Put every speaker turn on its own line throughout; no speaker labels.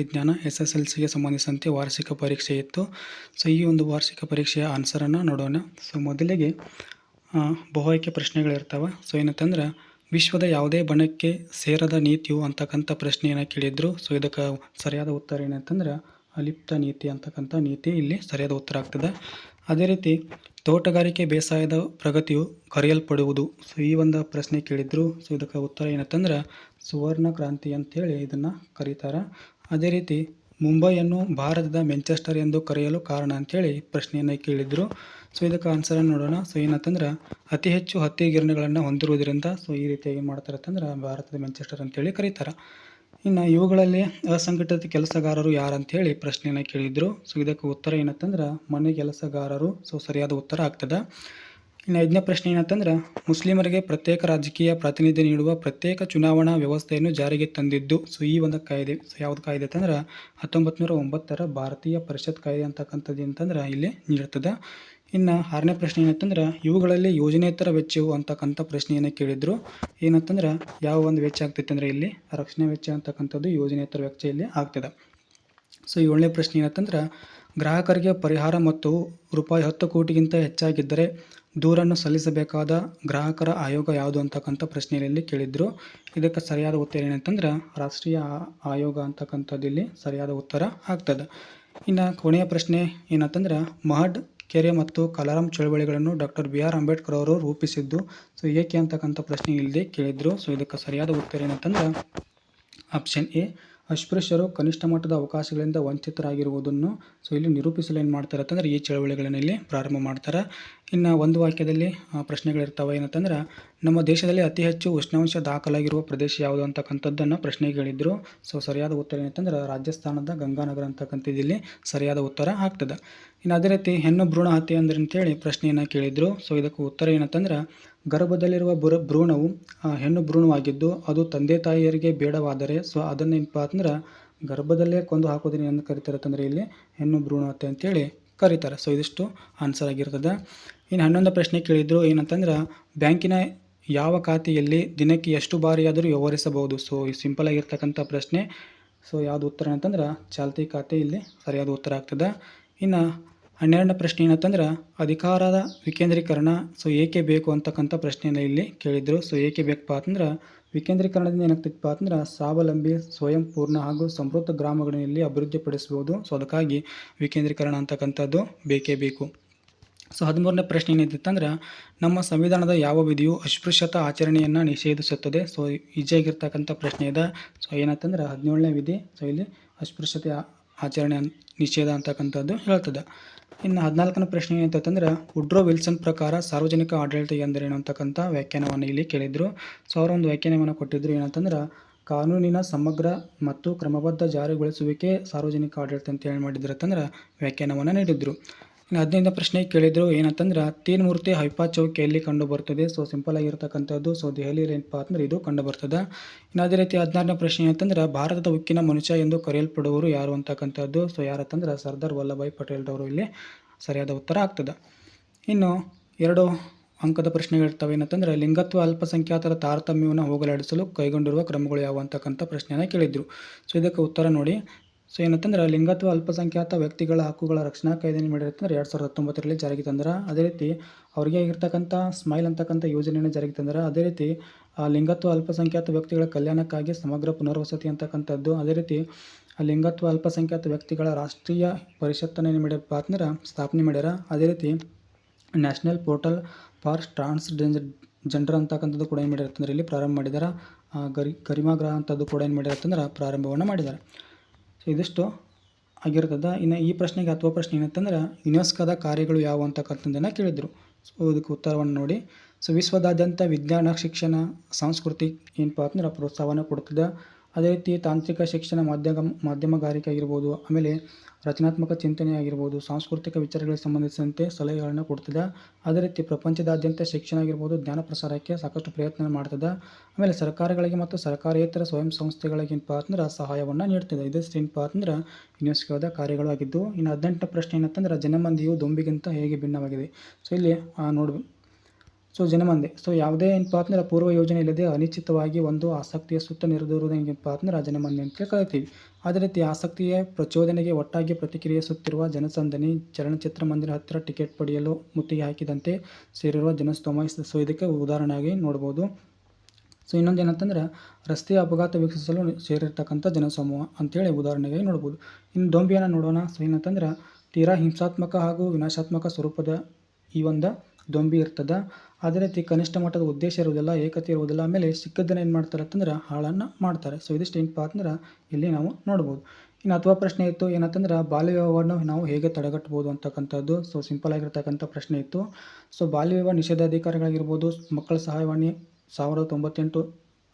ವಿಜ್ಞಾನ S S L ಸಿಗೆ ಸಂಬಂಧಿಸಿದಂತೆ ವಾರ್ಷಿಕ ಪರೀಕ್ಷೆ ಇತ್ತು. ಸೊ ಈ ಒಂದು ವಾರ್ಷಿಕ ಪರೀಕ್ಷೆಯ ಆನ್ಸರನ್ನು ನೋಡೋಣ. ಸೊ ಮೊದಲಿಗೆ ಬಹು ಆಯ್ಕೆ ಪ್ರಶ್ನೆಗಳಿರ್ತಾವೆ. ಸೊ ಏನಂತಂದ್ರೆ, ವಿಶ್ವದ ಯಾವುದೇ ಬಣಕ್ಕೆ ಸೇರದ ನೀತಿಯು ಅಂತಕ್ಕಂಥ ಪ್ರಶ್ನೆಯನ್ನು ಕೇಳಿದ್ರು. ಸೊ ಇದಕ್ಕೆ ಸರಿಯಾದ ಉತ್ತರ ಏನಂತಂದ್ರೆ, ಅಲಿಪ್ತ ನೀತಿ ಅಂತಕ್ಕಂಥ ನೀತಿ ಇಲ್ಲಿ ಸರಿಯಾದ ಉತ್ತರ ಆಗ್ತದೆ. ಅದೇ ರೀತಿ, ತೋಟಗಾರಿಕೆ ಬೇಸಾಯದ ಪ್ರಗತಿಯು ಕರೆಯಲ್ಪಡುವುದು. ಸೊ ಈ ಒಂದು ಪ್ರಶ್ನೆ ಕೇಳಿದ್ರು. ಸೊ ಇದಕ್ಕೆ ಉತ್ತರ ಏನಂತಂದ್ರೆ, ಸುವರ್ಣ ಕ್ರಾಂತಿ ಅಂತೇಳಿ ಇದನ್ನು ಕರೀತಾರೆ. ಅದೇ ರೀತಿ ಮುಂಬೈಯನ್ನು ಭಾರತದ ಮೆಂಚೆಸ್ಟರ್ ಎಂದು ಕರೆಯಲು ಕಾರಣ ಅಂತೇಳಿ ಪ್ರಶ್ನೆಯನ್ನು ಕೇಳಿದ್ರು. ಸೊ ಇದಕ್ಕೆ ಆನ್ಸರನ್ನು ನೋಡೋಣ. ಸೊ ಏನಂತಂದ್ರೆ, ಅತಿ ಹೆಚ್ಚು ಹತ್ತಿ ಗಿರಣಿಗಳನ್ನು ಹೊಂದಿರುವುದರಿಂದ ಸೊ ಈ ರೀತಿಯಾಗಿ ಮಾಡ್ತಾರೆ ಅಂತಂದ್ರೆ, ಭಾರತದ ಮ್ಯಾಂಚೆಸ್ಟರ್ ಅಂತೇಳಿ ಕರೀತಾರೆ. ಇನ್ನು ಇವುಗಳಲ್ಲಿ ಅಸಂಘಟಿತ ಕೆಲಸಗಾರರು ಯಾರು ಯಾರಂತೇಳಿ ಪ್ರಶ್ನೆಯನ್ನು ಕೇಳಿದ್ರು. ಸೊ ಇದಕ್ಕೆ ಉತ್ತರ ಏನಂತಂದ್ರೆ, ಮನೆ ಕೆಲಸಗಾರರು. ಸೊ ಸರಿಯಾದ ಉತ್ತರ ಆಗ್ತದೆ. ಇನ್ನು ಐದನೇ ಪ್ರಶ್ನೆ ಏನಂತಂದ್ರೆ, ಮುಸ್ಲಿಮರಿಗೆ ಪ್ರತ್ಯೇಕ ರಾಜಕೀಯ ಪ್ರಾತಿನಿಧ್ಯ ನೀಡುವ ಪ್ರತ್ಯೇಕ ಚುನಾವಣಾ ವ್ಯವಸ್ಥೆಯನ್ನು ಜಾರಿಗೆ ತಂದಿದ್ದು, ಸೊ ಈ ಒಂದು ಕಾಯ್ದೆ, ಸೊ ಯಾವ್ದು ಕಾಯ್ದೆ ಅಂತಂದ್ರೆ ಹತ್ತೊಂಬತ್ತು ನೂರ ಒಂಬತ್ತರ ಭಾರತೀಯ ಪರಿಷತ್ ಕಾಯ್ದೆ ಅಂತಕ್ಕಂಥದ್ದು ಅಂತಂದ್ರೆ ಇಲ್ಲಿ ನೀಡುತ್ತದೆ ಇನ್ನು ಆರನೇ ಪ್ರಶ್ನೆ ಏನಂತಂದ್ರೆ, ಇವುಗಳಲ್ಲಿ ಯೋಜನೇತರ ವೆಚ್ಚವು ಅಂತಕ್ಕಂಥ ಪ್ರಶ್ನೆಯನ್ನು ಕೇಳಿದ್ರು? ಏನಂತಂದ್ರೆ, ಯಾವ ಒಂದು ವೆಚ್ಚ ಆಗ್ತೈತೆ ಅಂದರೆ ಇಲ್ಲಿ, ರಕ್ಷಣೆ ವೆಚ್ಚ ಅಂತಕ್ಕಂಥದ್ದು ಯೋಜನೇತರ ವೆಚ್ಚ ಇಲ್ಲಿ ಆಗ್ತದೆ. ಸೊ ಏಳನೇ ಪ್ರಶ್ನೆ ಏನಂತಂದ್ರೆ, ಗ್ರಾಹಕರಿಗೆ ಪರಿಹಾರ ಮತ್ತು ರೂಪಾಯಿ ಹತ್ತು ಕೋಟಿಗಿಂತ ಹೆಚ್ಚಾಗಿದ್ದರೆ ದೂರನ್ನು ಸಲ್ಲಿಸಬೇಕಾದ ಗ್ರಾಹಕರ ಆಯೋಗ ಯಾವುದು ಅಂತಕ್ಕಂಥ ಪ್ರಶ್ನೆಯಲ್ಲಿ ಕೇಳಿದ್ರು. ಇದಕ್ಕೆ ಸರಿಯಾದ ಉತ್ತರ ಏನಂತಂದ್ರೆ, ರಾಷ್ಟ್ರೀಯ ಆಯೋಗ ಅಂತಕ್ಕಂಥದ್ದು ಇಲ್ಲಿ ಸರಿಯಾದ ಉತ್ತರ ಆಗ್ತದೆ. ಇನ್ನು ಕೊನೆಯ ಪ್ರಶ್ನೆ ಏನಂತಂದ್ರೆ, ಮಹಡ್, ಕೆರೆ ಮತ್ತು ಕಲರಾಮ್ ಚಳವಳಿಗಳನ್ನು ಡಾಕ್ಟರ್ ಬಿ ಆರ್ ಅಂಬೇಡ್ಕರ್ ಅವರು ರೂಪಿಸಿದ್ದು. ಸೊ, ಏಕೆ ಅಂತಕ್ಕಂಥ ಪ್ರಶ್ನೆ ಇಲ್ಲಿ ಕೇಳಿದ್ರು. ಸೊ, ಇದಕ್ಕೆ ಸರಿಯಾದ ಉತ್ತರ ಏನಂತಂದ್ರೆ, ಆಪ್ಷನ್ ಎ ಅಸ್ಪೃಶ್ಯರು ಕನಿಷ್ಠ ಮಟ್ಟದ ಅವಕಾಶಗಳಿಂದ ವಂಚಿತರಾಗಿರುವುದನ್ನು ಸೊ ಇಲ್ಲಿ ನಿರೂಪಿಸಲು ಏನು ಮಾಡ್ತಾರೆ ಅಂತಂದರೆ ಈ ಚಳವಳಿಗಳನ್ನು ಇಲ್ಲಿ ಪ್ರಾರಂಭ ಮಾಡ್ತಾರೆ. ಇನ್ನು ಒಂದು ವಾಕ್ಯದಲ್ಲಿ ಪ್ರಶ್ನೆಗಳಿರ್ತಾವೆ. ಏನಂತಂದ್ರೆ, ನಮ್ಮ ದೇಶದಲ್ಲಿ ಅತಿ ಹೆಚ್ಚು ಉಷ್ಣಾಂಶ ದಾಖಲಾಗಿರುವ ಪ್ರದೇಶ ಯಾವುದು ಅಂತಕ್ಕಂಥದ್ದನ್ನು ಪ್ರಶ್ನೆ ಕೇಳಿದ್ರು ಸೊ ಸರಿಯಾದ ಉತ್ತರ ಏನಂತಂದ್ರೆ, ರಾಜಸ್ಥಾನದ ಗಂಗಾನಗರ ಅಂತಕ್ಕಂಥದ್ದು ಇಲ್ಲಿ ಸರಿಯಾದ ಉತ್ತರ ಆಗ್ತದೆ. ಇನ್ನು ಅದೇ ರೀತಿ ಹೆಣ್ಣು ಭ್ರೂಣ ಹತ್ಯೆ ಅಂದ್ರೆ ಅಂತೇಳಿ ಪ್ರಶ್ನೆಯನ್ನು ಕೇಳಿದರು. ಸೊ ಇದಕ್ಕೆ ಉತ್ತರ ಏನಂತಂದ್ರೆ ಗರ್ಭದಲ್ಲಿರುವ ಬುರ ಭ್ರೂಣವು ಹೆಣ್ಣು ಭ್ರೂಣವಾಗಿದ್ದು ಅದು ತಂದೆ ತಾಯಿಯರಿಗೆ ಬೇಡವಾದರೆ ಸೊ ಅದನ್ನೇನಪ್ಪ ಅಂದ್ರೆ ಗರ್ಭದಲ್ಲೇ ಕೊಂದು ಹಾಕೋದನ್ನ ಏನು ಕರಿತಾರೆ ಅಂತಂದ್ರೆ ಇಲ್ಲಿ ಹೆಣ್ಣು ಭ್ರೂಣ ಹತ್ಯೆ ಅಂತೇಳಿ ಕರೀತಾರೆ. ಸೊ ಇದಿಷ್ಟು ಆನ್ಸರ್ ಆಗಿರ್ತದೆ. ಇನ್ನು ಹನ್ನೊಂದು ಪ್ರಶ್ನೆ ಕೇಳಿದ್ರು ಏನಂತಂದ್ರೆ ಬ್ಯಾಂಕಿನ ಯಾವ ಖಾತೆಯಲ್ಲಿ ದಿನಕ್ಕೆ ಎಷ್ಟು ಬಾರಿಯಾದರೂ ವ್ಯವಹರಿಸಬಹುದು? ಸೊ ಸಿಂಪಲ್ ಆಗಿರ್ತಕ್ಕಂಥ ಪ್ರಶ್ನೆ. ಸೊ ಯಾವುದು ಉತ್ತರ ಅಂತಂದ್ರೆ ಚಾಲ್ತಿ ಖಾತೆ ಇಲ್ಲಿ ಸರಿಯಾದ ಉತ್ತರ ಆಗ್ತದೆ. ಇನ್ನು ಹನ್ನೆರಡನೇ ಪ್ರಶ್ನೆ ಏನಂತಂದ್ರೆ, ಅಧಿಕಾರದ ವಿಕೇಂದ್ರೀಕರಣ, ಸೊ ಏಕೆ ಬೇಕು ಅಂತಕ್ಕಂಥ ಪ್ರಶ್ನೆಯನ್ನು ಇಲ್ಲಿ ಕೇಳಿದ್ರು. ಸೊ ಏಕೆ ಬೇಕಪ್ಪ ಅಂತಂದ್ರೆ, ವಿಕೇಂದ್ರೀಕರಣದಿಂದ ಏನಾಗ್ತೈತಪ್ಪ ಅಂದ್ರೆ ಸ್ವಾವಲಂಬಿ, ಸ್ವಯಂ ಪೂರ್ಣ ಹಾಗೂ ಸಮೃದ್ಧ ಗ್ರಾಮಗಳಲ್ಲಿ ಅಭಿವೃದ್ಧಿಪಡಿಸಬಹುದು ಸೊ ಅದಕ್ಕಾಗಿ ವಿಕೇಂದ್ರೀಕರಣ ಅಂತಕ್ಕಂಥದ್ದು ಬೇಕೇ ಬೇಕು. ಸೊ ಹದಿಮೂರನೇ ಪ್ರಶ್ನೆ ಏನಿತ್ತಂದ್ರೆ ನಮ್ಮ ಸಂವಿಧಾನದ ಯಾವ ವಿಧಿಯು ಅಸ್ಪೃಶ್ಯತಾ ಆಚರಣೆಯನ್ನು ನಿಷೇಧಿಸುತ್ತದೆ? ಸೊ ಈಜಿಯಾಗಿರ್ತಕ್ಕಂಥ ಪ್ರಶ್ನೆ ಇದೆ. ಸೊ ಏನಂತಂದ್ರೆ, ಹದಿನೇಳನೇ ವಿಧಿ, ಸೊ ಇಲ್ಲಿ ಅಸ್ಪೃಶ್ಯತೆ ಆಚರಣೆ ನಿಷೇಧ ಅಂತಕ್ಕಂಥದ್ದು ಹೇಳ್ತದೆ. ಇನ್ನು ಹದಿನಾಲ್ಕನೇ ಪ್ರಶ್ನೆ ಏನಂತಂದ್ರೆ ಉಡ್ರೋ ವಿಲ್ಸನ್ ಪ್ರಕಾರ ಸಾರ್ವಜನಿಕ ಆಡಳಿತ ಎಂದರೇನು ಅಂತಕ್ಕಂಥ ವ್ಯಾಖ್ಯಾನವನ್ನು ಇಲ್ಲಿ ಕೇಳಿದರು. ಸೊ, ಅವರೊಂದು ವ್ಯಾಖ್ಯಾನವನ್ನು ಕೊಟ್ಟಿದ್ದರು ಏನಂತಂದ್ರೆ, ಕಾನೂನಿನ ಸಮಗ್ರ ಮತ್ತು ಕ್ರಮಬದ್ಧ ಜಾರಿಗೊಳಿಸುವಿಕೆ ಸಾರ್ವಜನಿಕ ಆಡಳಿತ ಅಂತ ಏನು ಮಾಡಿದ್ರು ಅಂತಂದ್ರೆ ವ್ಯಾಖ್ಯಾನವನ್ನು ನೀಡಿದ್ರು. ಇನ್ನು ಹದಿನೈದನೇ ಪ್ರಶ್ನೆ ಕೇಳಿದ್ರು ಏನಂತಂದ್ರೆ ತೀನ್ ಮೂರ್ತಿ ಹೈಪಾ ಚೌಕಿಯಲ್ಲಿ ಕಂಡು ಬರ್ತದೆ ಸೊ ಸಿಂಪಲ್ ಆಗಿರ್ತಕ್ಕಂಥದ್ದು ಸೊ ದೆಹಲಿಯಲ್ಲಿ ಏನಪ್ಪ ಅಂದ್ರೆ ಇದು ಕಂಡು ಬರ್ತದೆ ಇನ್ನು ಅದೇ ರೀತಿ ಹದಿನಾರನೇ ಪ್ರಶ್ನೆ ಏನಂತಂದ್ರೆ, ಭಾರತದ ಉಕ್ಕಿನ ಮನುಷ್ಯ ಎಂದು ಕರೆಯಲ್ಪಡುವರು ಯಾರು ಅಂತಕ್ಕಂಥದ್ದು? ಸೊ ಯಾರಂತಂದ್ರೆ, ಸರ್ದಾರ್ ವಲ್ಲಭಾಯ್ ಪಟೇಲ್ರವರು ಇಲ್ಲಿ ಸರಿಯಾದ ಉತ್ತರ ಆಗ್ತದೆ. ಇನ್ನು ಎರಡು ಅಂಕದ ಪ್ರಶ್ನೆಗಳಿರ್ತವೆ ಏನಂತಂದ್ರೆ, ಲಿಂಗತ್ವ ಅಲ್ಪಸಂಖ್ಯಾತರ ತಾರತಮ್ಯವನ್ನು ಹೋಗಲಾಡಿಸಲು ಕೈಗೊಂಡಿರುವ ಕ್ರಮಗಳು ಯಾವ ಅಂತಕ್ಕಂಥ ಪ್ರಶ್ನೆಯನ್ನು ಕೇಳಿದ್ರು. ಸೊ ಇದಕ್ಕೆ ಉತ್ತರ ನೋಡಿ. ಸೊ ಏನಂತಂದ್ರೆ ಲಿಂಗತ್ವ ಅಲ್ಪಸಂಖ್ಯಾತ ವ್ಯಕ್ತಿಗಳ ಹಕ್ಕುಗಳ ರಕ್ಷಣಾ ಕಾಯ್ದೆಯನ್ನು ಮಾಡಿರ್ತಂದ್ರೆ ಎರಡು ಸಾವಿರದ ಹತ್ತೊಂಬತ್ತರಲ್ಲಿ ಜಾರಿಗೆ ತಂದ್ರೆ. ಅದೇ ರೀತಿ ಅವರಿಗೆ ಆಗಿರ್ತಕ್ಕಂಥ ಸ್ಮೈಲ್ ಅಂತಕ್ಕಂಥ ಯೋಜನೆಯನ್ನು ಜಾರಿಗೆ ತಂದ್ರೆ. ಅದೇ ರೀತಿ ಲಿಂಗತ್ವ ಅಲ್ಪಸಂಖ್ಯಾತ ವ್ಯಕ್ತಿಗಳ ಕಲ್ಯಾಣಕ್ಕಾಗಿ ಸಮಗ್ರ ಪುನರ್ವಸತಿ ಅಂತಕ್ಕಂಥದ್ದು. ಅದೇ ರೀತಿ ಲಿಂಗತ್ವ ಅಲ್ಪಸಂಖ್ಯಾತ ವ್ಯಕ್ತಿಗಳ ರಾಷ್ಟ್ರೀಯ ಪರಿಷತ್ತನ್ನು ಏನು ಮಾಡ್ಯಪ್ಪ ಅಂದ್ರೆ ಸ್ಥಾಪನೆ ಮಾಡ್ಯಾರ. ಅದೇ ರೀತಿ national portal for transgender ಅಂತಕ್ಕಂಥದ್ದು ಕೂಡ ಏನು ಮಾಡಿರ್ತಂದ್ರೆ ಇಲ್ಲಿ ಪ್ರಾರಂಭ ಮಾಡಿದ್ದಾರೆ ಗರಿ ಗರಿಮಾಗ್ರಹ ಅಂತದ್ದು ಕೂಡ ಏನು ಮಾಡಿರತ್ತಂದ್ರೆ ಪ್ರಾರಂಭವನ್ನು ಮಾಡಿದ್ದಾರೆ ಸೊ ಇದಿಷ್ಟು ಆಗಿರ್ತದೆ. ಇನ್ನು ಈ ಪ್ರಶ್ನೆಗೆ ಅಥವಾ ಪ್ರಶ್ನೆ ಏನಂತಂದ್ರೆ, ಯುನೆಸ್ಕೋದ ಕಾರ್ಯಗಳು ಯಾವ ಅಂತಕ್ಕಂಥದ್ದನ್ನು ಕೇಳಿದರು. ಸೊ ಇದಕ್ಕೆ ಉತ್ತರವನ್ನು ನೋಡಿ. ಸೊ ವಿಶ್ವದಾದ್ಯಂತ ವಿಜ್ಞಾನ, ಶಿಕ್ಷಣ, ಸಂಸ್ಕೃತಿ ಏನಪ್ಪ ಅಂದ್ರೆ ಪ್ರೋತ್ಸಾಹವನ್ನು ಕೊಡ್ತದೆ. ಅದೇ ರೀತಿ ತಾಂತ್ರಿಕ ಶಿಕ್ಷಣ ಮಾಧ್ಯಮ, ಮಾಧ್ಯಮಗಾರಿಕೆ ಆಗಿರ್ಬೋದು. ಆಮೇಲೆ ರಚನಾತ್ಮಕ ಚಿಂತನೆ ಆಗಿರ್ಬೋದು, ಸಾಂಸ್ಕೃತಿಕ ವಿಚಾರಗಳಿಗೆ ಸಂಬಂಧಿಸಿದಂತೆ ಸಲಹೆಗಳನ್ನು ಕೊಡ್ತದೆ. ಅದೇ ರೀತಿ ಪ್ರಪಂಚದಾದ್ಯಂತ ಶಿಕ್ಷಣ ಆಗಿರ್ಬೋದು, ಜ್ಞಾನ ಪ್ರಸಾರಕ್ಕೆ ಸಾಕಷ್ಟು ಪ್ರಯತ್ನ ಮಾಡ್ತದೆ. ಆಮೇಲೆ ಸರ್ಕಾರಗಳಿಗೆ ಮತ್ತು ಸರ್ಕಾರೇತರ ಸ್ವಯಂ ಸಂಸ್ಥೆಗಳಿಗೆ ಅಂದ್ರೆ ಸಹಾಯವನ್ನು ನೀಡ್ತದೆ. ಇದಿಷ್ಟೇನಪ್ಪ ಅಂದ್ರೆ ಯುನೆಸ್ಕೋದ ಕಾರ್ಯಗಳು ಆಗಿದ್ದು ಇನ್ನು ಹದಿನೆಂಟನೇ ಪ್ರಶ್ನೆ ಏನಂತಂದ್ರೆ, ಜನಮಂದಿಯು ದೊಂಬಿಗಿಂತ ಹೇಗೆ ಭಿನ್ನವಾಗಿದೆ? ಸೊ ಇಲ್ಲಿ ನೋಡ್ಬೇಕು ಸೊ ಜನಮಂದೆ, ಸೊ ಯಾವುದೇ ಏನಪ್ಪ ಅಂದ್ರೆ ಪೂರ್ವ ಯೋಜನೆ ಇಲ್ಲದೆ ಅನಿಶ್ಚಿತವಾಗಿ ಒಂದು ಆಸಕ್ತಿಯ ಸುತ್ತ ನಿರ್ದಿರುವುದು ಏನಪ್ಪ ಅಂದ್ರೆ ಜನಮಂದೆ ಅಂತ ಕರಿತೀವಿ. ಅದೇ ರೀತಿ ಆಸಕ್ತಿಯ ಪ್ರಚೋದನೆಗೆ ಒಟ್ಟಾಗಿ ಪ್ರತಿಕ್ರಿಯಿಸುತ್ತಿರುವ ಜನಸಂದಣಿ, ಚಲನಚಿತ್ರ ಮಂದಿರ ಹತ್ತಿರ ಟಿಕೆಟ್ ಪಡೆಯಲು ಮುತ್ತಿಗೆ ಹಾಕಿದಂತೆ ಸೇರಿರುವ ಜನಸ್ತೋಮ ಸೊ ಇದಕ್ಕೆ ಉದಾಹರಣೆಯಾಗಿ ನೋಡ್ಬೋದು. ಸೊ ಇನ್ನೊಂದು ಏನಂತಂದ್ರೆ ರಸ್ತೆ ಅಪಘಾತ ವೀಕ್ಷಿಸಲು ಸೇರಿರ್ತಕ್ಕಂಥ ಜನಸಮೂಹ ಅಂತೇಳಿ ಉದಾಹರಣೆಗೆ ನೋಡ್ಬೋದು. ಇನ್ನು ದೊಂಬಿಯನ್ನು ನೋಡೋಣ. ಸೊ ಏನಂತಂದ್ರೆ, ತೀರಾ ಹಿಂಸಾತ್ಮಕ ಹಾಗೂ ವಿನಾಶಾತ್ಮಕ ಸ್ವರೂಪದ ಈ ಒಂದು ದೊಂಬಿ ಇರ್ತದೆ. ಅದೇ ರೀತಿ ಕನಿಷ್ಠ ಮಟ್ಟದ ಉದ್ದೇಶ ಇರುವುದಿಲ್ಲ, ಏಕತೆ ಇರುವುದಿಲ್ಲ, ಆಮೇಲೆ ಸಿಕ್ಕದ್ದನ್ನು ಏನು ಮಾಡ್ತಾರೆ ಅಂತಂದ್ರೆ ಹಾಳನ್ನು ಮಾಡ್ತಾರೆ. ಸೊ ಇದಿಷ್ಟು ಏನಪ್ಪ ಅಂದ್ರೆ ಇಲ್ಲಿ ನಾವು ನೋಡ್ಬೋದು. ಇನ್ನು ಅಥವಾ ಪ್ರಶ್ನೆ ಇತ್ತು, ಏನಂತಂದ್ರೆ ಬಾಲ್ಯ ವಿವಾಹವನ್ನು ನಾವು ಹೇಗೆ ತಡೆಗಟ್ಬೋದು ಅಂತಕ್ಕಂಥದ್ದು. ಸೊ ಸಿಂಪಲ್ ಆಗಿರ್ತಕ್ಕಂಥ ಪ್ರಶ್ನೆ ಇತ್ತು. ಸೊ ಬಾಲ್ಯ ವಿವಾಹ ನಿಷೇಧಾಧಿಕಾರಿಗಳಾಗಿರ್ಬೋದು, ಮಕ್ಕಳ ಸಹಾಯವಾಣಿ ಸಾವಿರದ ತೊಂಬತ್ತೆಂಟು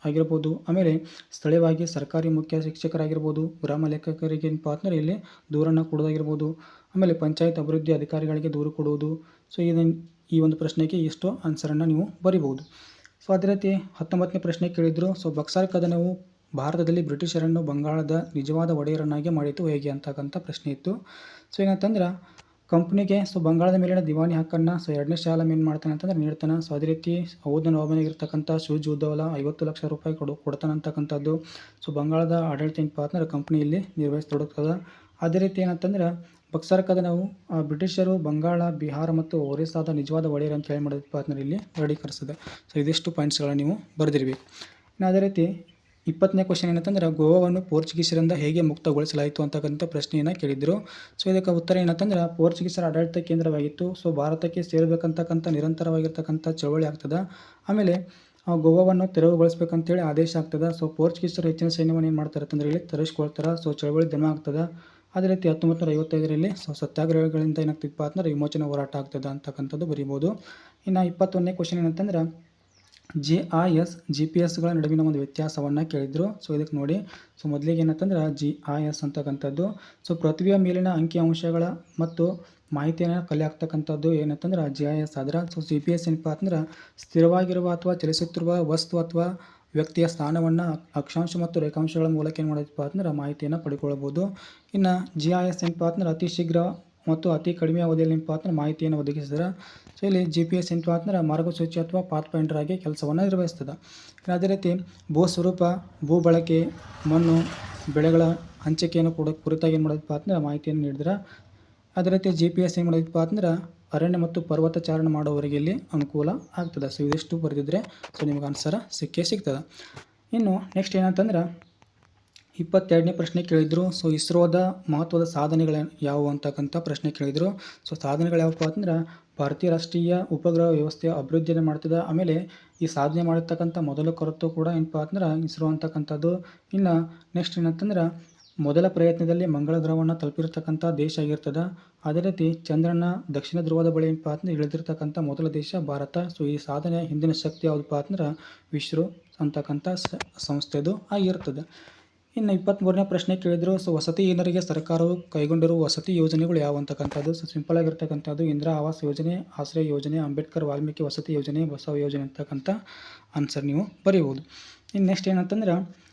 ಆಗಿರ್ಬೋದು, ಆಮೇಲೆ ಸ್ಥಳೀಯವಾಗಿ ಸರ್ಕಾರಿ ಮುಖ್ಯ ಶಿಕ್ಷಕರಾಗಿರ್ಬೋದು, ಗ್ರಾಮ ಲೇಖಕರಿಗೆ ಏನಪ್ಪ ಅಂದ್ರೆ ಇಲ್ಲಿ ದೂರನ್ನು ಕೊಡೋದಾಗಿರ್ಬೋದು, ಆಮೇಲೆ ಪಂಚಾಯತ್ ಅಭಿವೃದ್ಧಿ ಅಧಿಕಾರಿಗಳಿಗೆ ದೂರು ಕೊಡುವುದು ಸೊ ಇದನ್ನು ಈ ಒಂದು ಪ್ರಶ್ನೆಗೆ ಇಷ್ಟು ಆನ್ಸರನ್ನು ನೀವು ಬರಿಬೋದು ಸೊ ಅದೇ ರೀತಿ ಹತ್ತೊಂಬತ್ತನೇ ಪ್ರಶ್ನೆ ಕೇಳಿದರು ಸೊ ಬಕ್ಸಾರ್ ಕದನವು ಭಾರತದಲ್ಲಿ ಬ್ರಿಟಿಷರನ್ನು ಬಂಗಾಳದ ನಿಜವಾದ ಒಡೆಯರನ್ನಾಗಿ ಮಾಡಿತು, ಹೇಗೆ? ಅಂತಕ್ಕಂಥ ಪ್ರಶ್ನೆ ಇತ್ತು. ಸೊ ಏನಂತಂದ್ರೆ, ಕಂಪ್ನಿಗೆ ಸೊ ಬಂಗಾಳದ ಮೇಲಿನ ದಿವಾನಿ ಹಕ್ಕನ್ನು ಸೊ ಎರಡನೇ ಶಾಲಮ್ ಏನು ಮಾಡ್ತಾನೆ ಅಂತಂದ್ರೆ ನೀಡ್ತಾನೆ ಸೊ ಅದೇ ರೀತಿ ಹೌದ ನವಾಬನಿಗಿರ್ತಕ್ಕಂಥ ಶೂಜ್ ಉದ್ದವಲ ಐವತ್ತು ಲಕ್ಷ ರೂಪಾಯಿ ಕೊಡು, ಕೊಡ್ತಾನೆ ಅಂತಕ್ಕಂಥದ್ದು. ಸೊ ಬಂಗಾಳದ ಆಡಳಿತ ಏನಪ್ಪ ಅಂತಂದ್ರೆ ಕಂಪ್ನಿಯಲ್ಲಿ ನಿರ್ವಹಿಸ್ತೊಡಗ್ತದೆ ಅದೇ ರೀತಿ ಏನಂತಂದ್ರೆ ಬಕ್ಸರ್ ನಾವು ಬ್ರಿಟಿಷರು ಬಂಗಾಳ, ಬಿಹಾರ ಮತ್ತು ಒರಿಸ್ಸಾದ ನಿಜವಾದ ಒಡೆಯರು ಅಂತ ಹೇಳಿ ಮಾಡಿದ ಪಾರ್ಟ್ನರ್ ಇಲ್ಲಿ ದೃಢೀಕರಿಸ್ತದೆ ಸೊ ಇದಿಷ್ಟು ಪಾಯಿಂಟ್ಸ್ಗಳನ್ನ ನೀವು ಬರೆದಿರಬೇಕು. ಇನ್ನು ಅದೇ ರೀತಿ ಇಪ್ಪತ್ತನೇ ಕ್ವಶನ್ ಏನಂತಂದ್ರೆ, ಗೋವಾವನ್ನು ಪೋರ್ಚುಗೀಸರಿಂದ ಹೇಗೆ ಮುಕ್ತಗೊಳಿಸಲಾಯಿತು ಅಂತಕ್ಕಂಥ ಪ್ರಶ್ನೆಯನ್ನು ಕೇಳಿದ್ರು. ಸೊ ಇದಕ್ಕೆ ಉತ್ತರ ಏನಂತಂದ್ರೆ, ಪೋರ್ಚುಗೀಸರ ಆಡಳಿತ ಕೇಂದ್ರವಾಗಿತ್ತು. ಸೊ ಭಾರತಕ್ಕೆ ಸೇರಬೇಕಂತಕ್ಕಂಥ ನಿರಂತರವಾಗಿರ್ತಕ್ಕಂಥ ಚಳವಳಿ ಆಗ್ತದೆ. ಆಮೇಲೆ ಗೋವಾವನ್ನು ತೆರವುಗೊಳಿಸ್ಬೇಕಂತೇಳಿ ಆದೇಶ ಆಗ್ತದೆ. ಸೊ ಪೋರ್ಚುಗೀಸರು ಹೆಚ್ಚಿನ ಸೈನ್ಯವನ್ನು ಏನು ಮಾಡ್ತಾರೆ ಅಂತಂದ್ರೆ, ಇಲ್ಲಿ ತರಿಸ್ಕೊಳ್ತಾರೆ. ಸೊ ಚಳವಳಿ ದಮ ಆಗ್ತದೆ. ಅದೇ ರೀತಿ ಹತ್ತೊಂಬತ್ತು ನೂರ ಐವತ್ತೈದರಲ್ಲಿ ಸೊ ಸತ್ಯಾಗ್ರಹಗಳಿಂದ ಏನಾಗ್ತಿತ್ತು ಅಂತಂದ್ರೆ ವಿಮೋಚನೆ ಹೋರಾಟ ಆಗ್ತದೆ ಅಂತಕ್ಕಂಥದ್ದು ಬರಿಬೋದು. ಇನ್ನು ಇಪ್ಪತ್ತೊಂದನೇ ಕ್ವಶನ್ ಏನಂತಂದ್ರೆ, G I S, G P ಎಸ್ಗಳ ನಡುವಿನ ಒಂದು ವ್ಯತ್ಯಾಸವನ್ನು ಕೇಳಿದರು. ಸೊ ಇದಕ್ಕೆ ನೋಡಿ. ಸೊ ಮೊದಲಿಗೆ ಏನಂತಂದ್ರೆ, ಜಿ ಐ ಎಸ್ ಅಂತಕ್ಕಂಥದ್ದು. ಸೊ ಪೃಥ್ವಿಯ ಮೇಲಿನ ಅಂಕಿಅಂಶಗಳ ಮತ್ತು ಮಾಹಿತಿಯನ್ನು ಕಲೆ ಆಗ್ತಕ್ಕಂಥದ್ದು ಏನಂತಂದ್ರೆ, ಜಿ ಐ ಎಸ್ ಆದ್ರೆ. ಸೊ ಜಿ ಪಿ ಎಸ್ ಏನಪ್ಪ ಅಂತಂದ್ರೆ, ಸ್ಥಿರವಾಗಿರುವ ಅಥವಾ ಚಲಿಸುತ್ತಿರುವ ವಸ್ತು ಅಥವಾ ವ್ಯಕ್ತಿಯ ಸ್ಥಾನವನ್ನು ಅಕ್ಷಾಂಶ ಮತ್ತು ರೇಖಾಂಶಗಳ ಮೂಲಕ ಏನು ಮಾಡೋದಪ್ಪ ಅಂದ್ರೆ ಮಾಹಿತಿಯನ್ನು ಪಡ್ಕೊಳ್ಬೋದು. ಇನ್ನು ಜಿ ಐ ಎಸ್ ಏನಪ್ಪ ಅಂದ್ರೆ ಅತಿ ಶೀಘ್ರ ಮತ್ತು ಅತಿ ಕಡಿಮೆ ಅವಧಿಯಲ್ಲಿ ಏನಪ್ಪ ಅಂದ್ರೆ ಮಾಹಿತಿಯನ್ನು ಒದಗಿಸಿದ್ರೆ. ಸೊ ಇಲ್ಲಿ ಜಿ ಪಿ ಎಸ್ ಏನಪ್ಪ ಅಂದ್ರೆ ಮಾರ್ಗಸೂಚಿ ಅಥವಾ ಪಾತ್ ಪಾಯಿಂಟರ್ ಆಗಿ ಕೆಲಸವನ್ನು ನಿರ್ವಹಿಸ್ತದೆ. ಅದೇ ರೀತಿ ಭೂ ಸ್ವರೂಪ, ಭೂ ಬಳಕೆ, ಮಣ್ಣು, ಬೆಳೆಗಳ ಹಂಚಿಕೆಯನ್ನು ಕೂಡ ಕುರಿತಾಗಿ ಏನು ಮಾಡೋದಪ್ಪ ಅಂದ್ರೆ ಮಾಹಿತಿಯನ್ನು ನೀಡಿದ್ರೆ. ಅದೇ ರೀತಿ ಜಿ ಪಿ ಎಸ್ ಏನು ಮಾಡೋದಪ್ಪ ಅಂದ್ರೆ ಅರಣ್ಯ ಮತ್ತು ಪರ್ವತ ಚಾರಣ ಮಾಡೋವರಿಗೆ ಇಲ್ಲಿ ಅನುಕೂಲ ಆಗ್ತದೆ. ಸೊ ಇದಿಷ್ಟು ಬರೆದಿದ್ರೆ ಸೊ ನಿಮ್ಗೆ ಆನ್ಸರ ಸಿಕ್ಕೇ ಸಿಗ್ತದೆ. ಇನ್ನು ನೆಕ್ಸ್ಟ್ ಏನಂತಂದ್ರೆ, ಇಪ್ಪತ್ತೆರಡನೇ ಪ್ರಶ್ನೆ ಕೇಳಿದರು. ಸೊ ಇಸ್ರೋದ ಮಹತ್ವದ ಸಾಧನೆಗಳು ಯಾವುವು ಅಂತಕ್ಕಂಥ ಪ್ರಶ್ನೆ ಕೇಳಿದರು. ಸೊ ಸಾಧನೆಗಳು ಯಾವಪ್ಪ ಅಂದ್ರೆ, ಭಾರತೀಯ ರಾಷ್ಟ್ರೀಯ ಉಪಗ್ರಹ ವ್ಯವಸ್ಥೆಯ ಅಭಿವೃದ್ಧಿಯನ್ನು ಮಾಡ್ತದೆ. ಆಮೇಲೆ ಈ ಸಾಧನೆ ಮಾಡಿರ್ತಕ್ಕಂಥ ಮೊದಲ ಕೊರತು ಕೂಡ ಏನಪ್ಪ ಅಂದ್ರೆ, ಇಸ್ರೋ ಅಂತಕ್ಕಂಥದ್ದು. ಇನ್ನು ನೆಕ್ಸ್ಟ್ ಏನಂತಂದ್ರೆ ಮೊದಲ ಪ್ರಯತ್ನದಲ್ಲಿ ಮಂಗಳ ಗ್ರಹವನ್ನು ತಲುಪಿರ್ತಕ್ಕಂಥ ದೇಶ ಆಗಿರ್ತದೆ. ಅದೇ ರೀತಿ ಚಂದ್ರನ ದಕ್ಷಿಣ ಧ್ರುವದ ಬಳಿ ಏನಪ್ಪ ಅಂದ್ರೆ ಇಳಿದಿರ್ತಕ್ಕಂಥ ಮೊದಲ ದೇಶ ಭಾರತ. ಸೊ, ಈ ಸಾಧನೆ ಹಿಂದಿನ ಶಕ್ತಿ ಯಾವುದಪ್ಪ ಅಂದ್ರೆ ವಿಶ್ರೋ ಅಂತಕ್ಕಂಥ ಸಂಸ್ಥೆದು ಆಗಿರ್ತದೆ. ಇನ್ನು ಇಪ್ಪತ್ತ್ಮೂರನೇ ಪ್ರಶ್ನೆ ಕೇಳಿದರು, ಸೊ, ವಸತಿ ಏನರಿಗೆ ಸರ್ಕಾರವು ಕೈಗೊಂಡಿರುವ ವಸತಿ ಯೋಜನೆಗಳು ಯಾವ ಅಂತಕ್ಕಂಥದ್ದು? ಸೊ, ಸಿಂಪಲ್ ಆಗಿರ್ತಕ್ಕಂಥದ್ದು ಇಂದಿರಾ ಆವಾಸ್ ಯೋಜನೆ, ಆಶ್ರಯ ಯೋಜನೆ, ಅಂಬೇಡ್ಕರ್ ವಾಲ್ಮೀಕಿ ವಸತಿ ಯೋಜನೆ, ಬಸವ ಯೋಜನೆ ಅಂತಕ್ಕಂಥ ಆನ್ಸರ್ ನೀವು ಬರೆಯಬಹುದು ಇನ್ನು ನೆಕ್ಸ್ಟ್ ಏನಂತಂದ್ರೆ